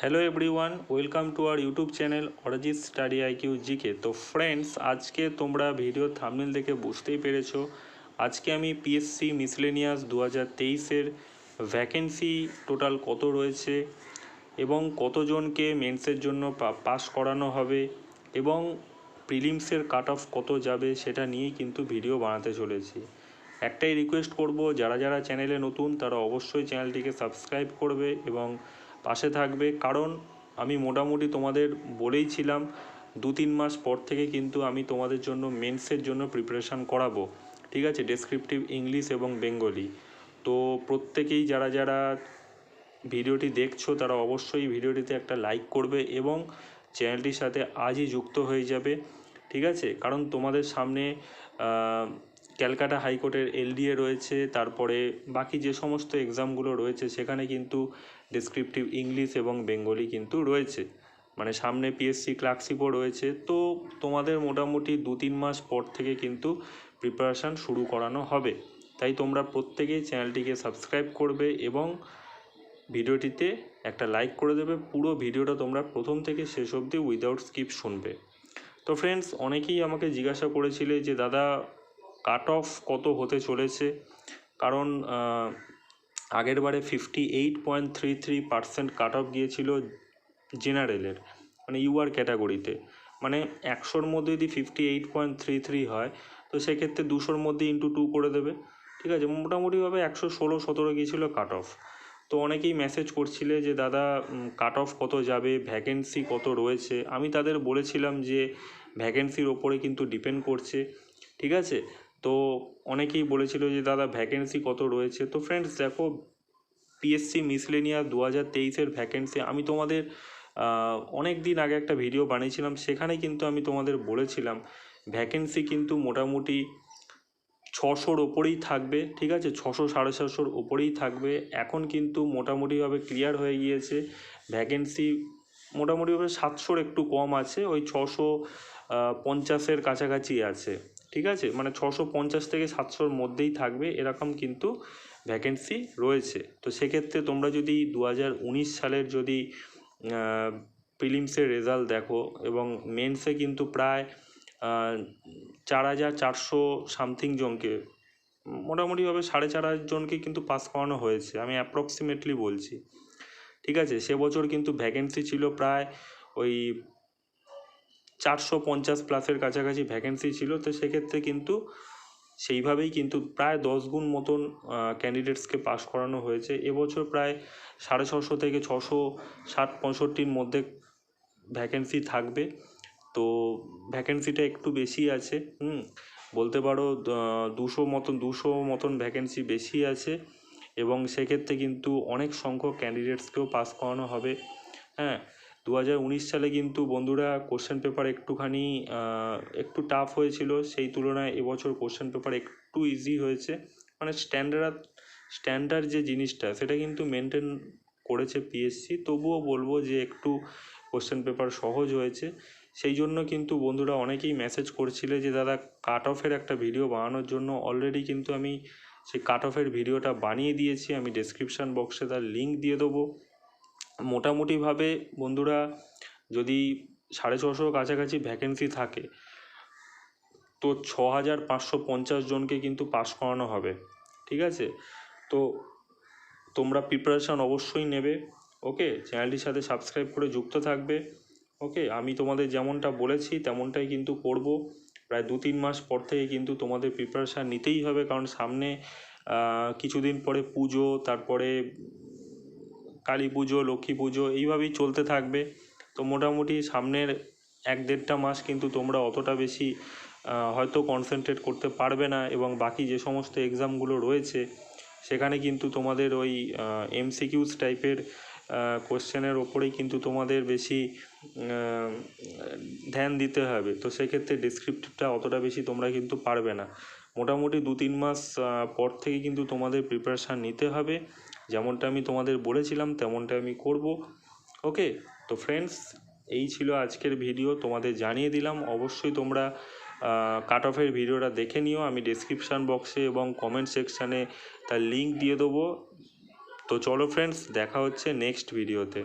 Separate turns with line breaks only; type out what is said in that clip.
Hello everyone welcome to our YouTube channel Arijit study IQ GK তো friends আজকে তোমরা video thumbnail দেখে বুঝতেই পেরেছ। আজকে আমি পিএসসি মিসলেনিয়াস দু হাজার তেইশের ভ্যাকেন্সি টোটাল কত রয়েছে এবং কতজনকে মেন্সের জন্য পাস করানো হবে এবং প্রিলিমসের কাট অফ কত যাবে সেটা নিয়েই কিন্তু ভিডিও বানাতে চলেছি। একটাই রিকোয়েস্ট করব, যারা যারা চ্যানেলে নতুন, তারা অবশ্যই চ্যানেলটিকে সাবস্ক্রাইব করবে এবং পাশে থাকবে। কারণ আমি মোটামুটি তোমাদের বলেইছিলাম দু তিন মাস পর থেকে কিন্তু আমি তোমাদের জন্য মেন্সের জন্য প্রিপারেশান করাবো। ঠিক আছে? ডেসক্রিপটিভ ইংলিশ এবং বেঙ্গলি তো প্রত্যেকেই যারা যারা ভিডিওটি দেখছ, তারা অবশ্যই ভিডিওটিতে একটা লাইক করবে এবং চ্যানেলটির সাথে আজই যুক্ত হয়ে যাবে। ঠিক আছে? কারণ তোমাদের সামনে ক্যালকাটা হাইকোর্টের এলডিএ রয়েছে, তারপরে বাকি যে সমস্ত এক্সামগুলো রয়েছে, সেখানে কিন্তু ডেসক্রিপটিভ ইংলিশ এবং বেঙ্গলি কিন্তু রয়েছে। মানে সামনে পিএসসি ক্লার্কশিপও রয়েছে। তো তোমাদের মোটামুটি দু তিন মাস পর থেকে কিন্তু প্রিপারেশান শুরু করানো হবে। তাই তোমরা প্রত্যেকেই চ্যানেলটিকে সাবস্ক্রাইব করবে এবং ভিডিওটিতে একটা লাইক করে দেবে। পুরো ভিডিওটা তোমরা প্রথম থেকে শেষ অবধি উইদাউট স্কিপ শুনবে। তো ফ্রেন্ডস অনেকেই আমাকে জিজ্ঞাসা করেছিলে যে, দাদা কাট অফ কত হতে চলেছে? কারণ আগের বারে fifty eight point three three percent cut off গিয়েছিল জেনারেলের মানে ইউআর ক্যাটাগরিতে। মানে একশোর মধ্যে যদি fifty eight point three three হয়, তো সেক্ষেত্রে দুশোর মধ্যে ইন্টু টু করে দেবে। ঠিক আছে? মোটামুটিভাবে একশো ষোলো সতেরো গিয়েছিল কাট অফ। তো অনেকেই মেসেজ করছিলে যে, দাদা কাট অফ কত যাবে? ভ্যাকেন্সি কত রয়েছে? আমি তাদের বলেছিলাম যে ভ্যাকেন্সির ওপরে কিন্তু ডিপেন্ড করছে। ঠিক আছে? তো অনেকেই বলেছিল যে, দাদা ভ্যাকেন্সি কত রয়েছে? তো ফ্রেন্ডস দেখো পিএসসি মিসলেনিয়া দু হাজার তেইশের ভ্যাকেন্সি আমি তোমাদের অনেক দিন আগে একটা ভিডিও বানিয়েছিলাম সেখানে কিন্তু আমি তোমাদের বলেছিলাম ভ্যাকেন্সি কিন্তু মোটামুটি ছশোর ওপরেই থাকবে, ঠিক আছে? ছশো, সাড়ে ছশোর ওপরেই থাকবে। এখন কিন্তু মোটামুটিভাবে ক্লিয়ার হয়ে গিয়েছে ভ্যাকেন্সি মোটামুটিভাবে সাতশোর একটু কম আছে, ওই ছশো পঞ্চাশের কাছাকাছি আছে। ঠিক আছে? মানে ছশো পঞ্চাশ থেকে সাতশোর মধ্যেই থাকবে, এরকম কিন্তু ভ্যাকেন্সি রয়েছে। তো সেক্ষেত্রে তোমরা যদি দু হাজার উনিশ সালের যদি প্রিলিমসের রেজাল্ট দেখো এবং মেন্সে কিন্তু প্রায় চার হাজার চারশো সামথিং জনকে, মোটামুটিভাবে সাড়ে চার হাজার জনকে কিন্তু পাস করানো হয়েছে, আমি অ্যাপ্রক্সিমেটলি বলছি। ঠিক আছে? সে বছর কিন্তু ভ্যাকেন্সি ছিল প্রায় ওই চারশো পঞ্চাশ প্লাসের কাছাকাছি ভ্যাকেন্সি ছিল, তো সেক্ষেত্রে কিন্তু সেইভাবেই কিন্তু প্রায় দশ গুণ মতন ক্যান্ডিডেটসকে পাস করানো হয়েছে। এবছর প্রায় সাড়ে ছশো থেকে ছশো ষাট পঁয়ষট্টির মধ্যে ভ্যাকেন্সি থাকবে। তো ভ্যাকেন্সিটা একটু বেশি আছে, হুম? বলতে পারো দুশো মতন দুশো মতন ভ্যাকেন্সি বেশি আছে। এবং সেক্ষেত্রে কিন্তু অনেক সংখ্যক ক্যান্ডিডেটসকেও পাস করানো হবে হ্যাঁ? দু হাজার উনিশ সালে কিন্তু বন্ধুরা কোশ্চেন পেপার একটুখানি একটু টাফ হয়েছিল। সেই তুলনায় এবছর কোশ্চেন পেপার একটু ইজি হয়েছে। মানে স্ট্যান্ডার্ড স্ট্যান্ডার্ড যে জিনিসটা, সেটা কিন্তু মেনটেন করেছে পিএসসি তবুও বলব যে একটু কোশ্চেন পেপার সহজ হয়েছে। সেই জন্য কিন্তু বন্ধুরা অনেকেই মেসেজ করছিলে যে, দাদা কাট অফের একটা ভিডিও বানানোর জন্য অলরেডি কিন্তু আমি সেই কাট অফের ভিডিওটা বানিয়ে দিয়েছি। আমি ডেসক্রিপশান বক্সে তার লিঙ্ক দিয়ে দেবো। মোটামুটিভাবে বন্ধুরা যদি সাড়ে ছশোর কাছাকাছি ভ্যাকেন্সি থাকে, তো ছ হাজার পাঁচশো পঞ্চাশ জনকে কিন্তু পাস করানো হবে, ঠিক আছে? তো তোমরা প্রিপারেশান অবশ্যই নেবে ওকে চ্যানেলটির সাথে সাবস্ক্রাইব করে যুক্ত থাকবে ওকে আমি তোমাদের যেমনটা বলেছি, তেমনটাই কিন্তু করব। প্রায় দু তিন মাস পর থেকে কিন্তু তোমাদের প্রিপারেশান নিতেই হবে, কারণ সামনে কিছুদিন পরে পুজো, তারপরে কালী পুজো, লক্ষ্মী পুজো এইভাবেই চলতে থাকবে। তো মোটামুটি সামনের এক দেড়টা মাস কিন্তু তোমরা অতটা বেশি হয়তো কনসেন্ট্রেট করতে পারবে না এবং বাকি যে সমস্ত এক্সামগুলো রয়েছে, সেখানে কিন্তু তোমাদের ওই এমসিকিউস টাইপের কোশ্চেনের ওপরেই কিন্তু তোমাদের বেশি ধ্যান দিতে হবে। তো সেক্ষেত্রে ডিসক্রিপটিভটা অতটা বেশি তোমরা কিন্তু পারবে না। মোটামুটি দু তিন মাস পর থেকে কিন্তু তোমাদের প্রিপারেশান নিতে হবে। যেমনটা আমি তোমাদের বলেছিলাম তেমনটা আমি করব। ওকে তো ফ্রেন্ডস এই ছিল আজকের ভিডিও তোমাদের জানিয়ে দিলাম। অবশ্যই তোমরা কাট অফের ভিডিওটা দেখে নিও। আমি ডিসক্রিপশান বক্সে এবং কমেন্ট সেকশানে তার লিঙ্ক দিয়ে দেবো। তো চলো ফ্রেন্ডস দেখা হচ্ছে নেক্সট ভিডিওতে